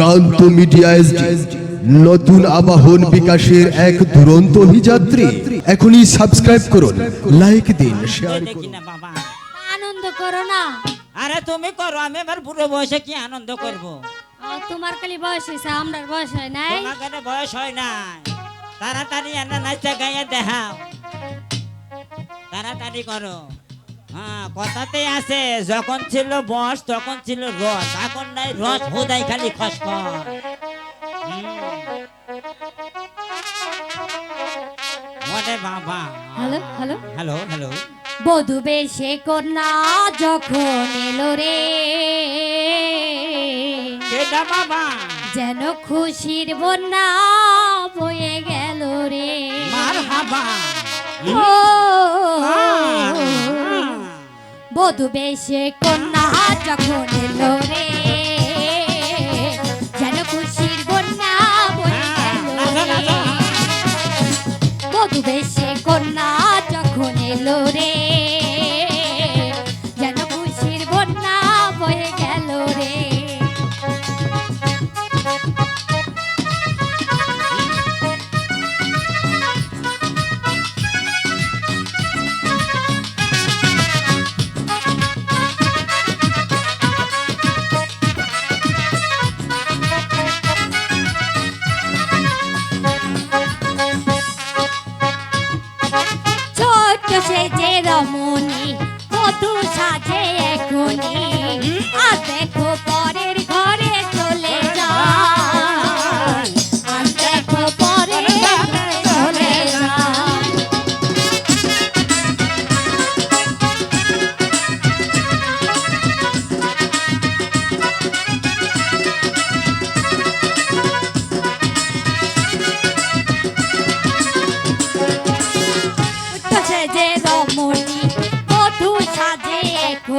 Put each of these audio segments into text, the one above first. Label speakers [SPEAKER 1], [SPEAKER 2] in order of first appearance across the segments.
[SPEAKER 1] প্রান্ত media SD নতুন আবাহন বিকাশের এক দুরন্ত অভিযাত্রী। এখনই সাবস্ক্রাইব করুন লাইক দিন শেয়ার করুন।
[SPEAKER 2] আনন্দ করো না।
[SPEAKER 3] আরে তুমি করো আমি এবার বুড়ো বয়সে কি আনন্দ করব?
[SPEAKER 2] তোমার খালি বয়স হয়েছে আমরার বয়স হয় নাই।
[SPEAKER 3] তোমাকে তো বয়স হয় নাই। তাড়াতাড়ি এনে নাচতে গাইয়ে দেখাও তাড়াতাড়ি করো। হ্যাঁ কথাতেই আছে যখন ছিল বস তখন ছিল রস এখন নাই রস হুদাই খালি খসখস। হুম। ওরে বাবা।
[SPEAKER 2] Hello hello.
[SPEAKER 3] Hello hello.
[SPEAKER 2] বধু বেশে কন্যা যখন এলো রে।
[SPEAKER 3] বাবা?
[SPEAKER 2] যেন খুশির বন্যা বয়ে গেল রে।
[SPEAKER 3] মার হাবা
[SPEAKER 2] ও বধু বেশে কন্যা যখন এলো রে।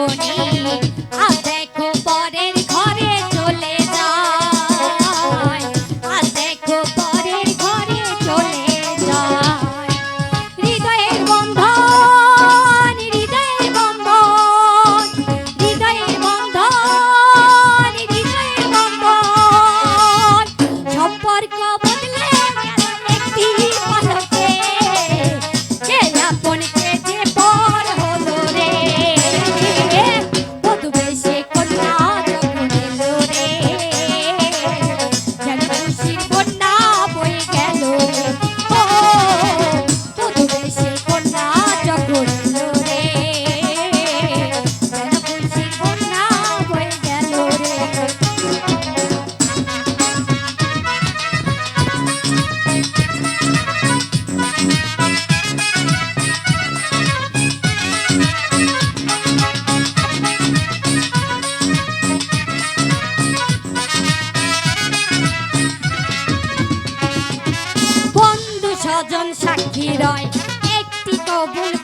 [SPEAKER 2] এখনি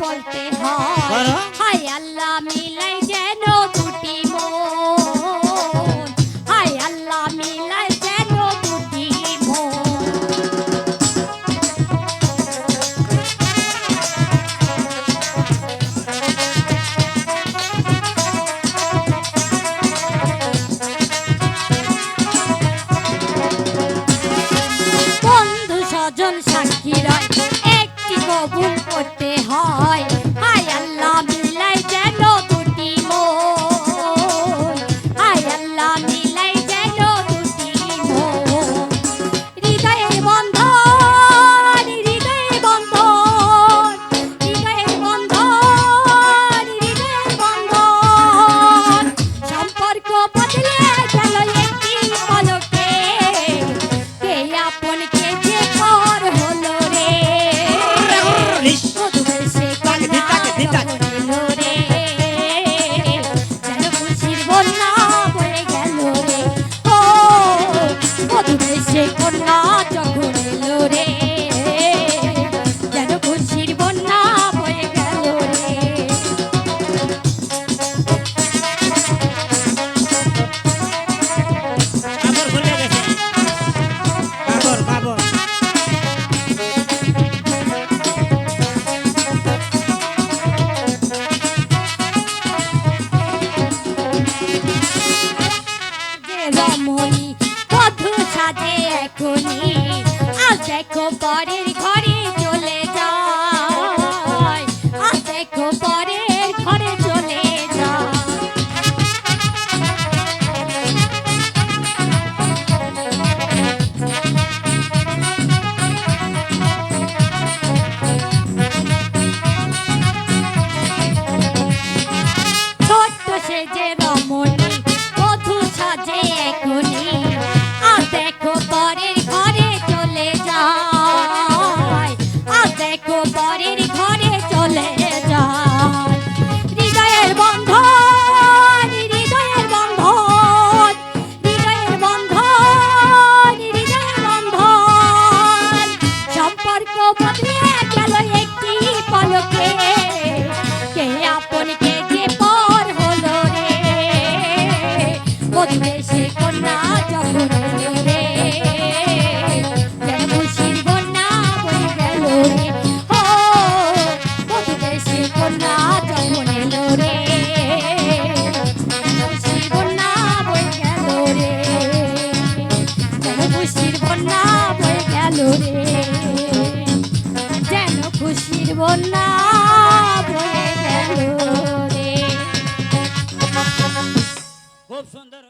[SPEAKER 2] বলতে হয় হায় আল্লাহ মিলাই যেন দুটি মন। হায় আল্লাহ মিলাই যেন দুটি মন। বন্ধু সাক্ষী রয় কবুল করতে হয়। হায় আল্লাহ খুশির বন্যা বয়ে গেল রে।
[SPEAKER 3] খুব সুন্দর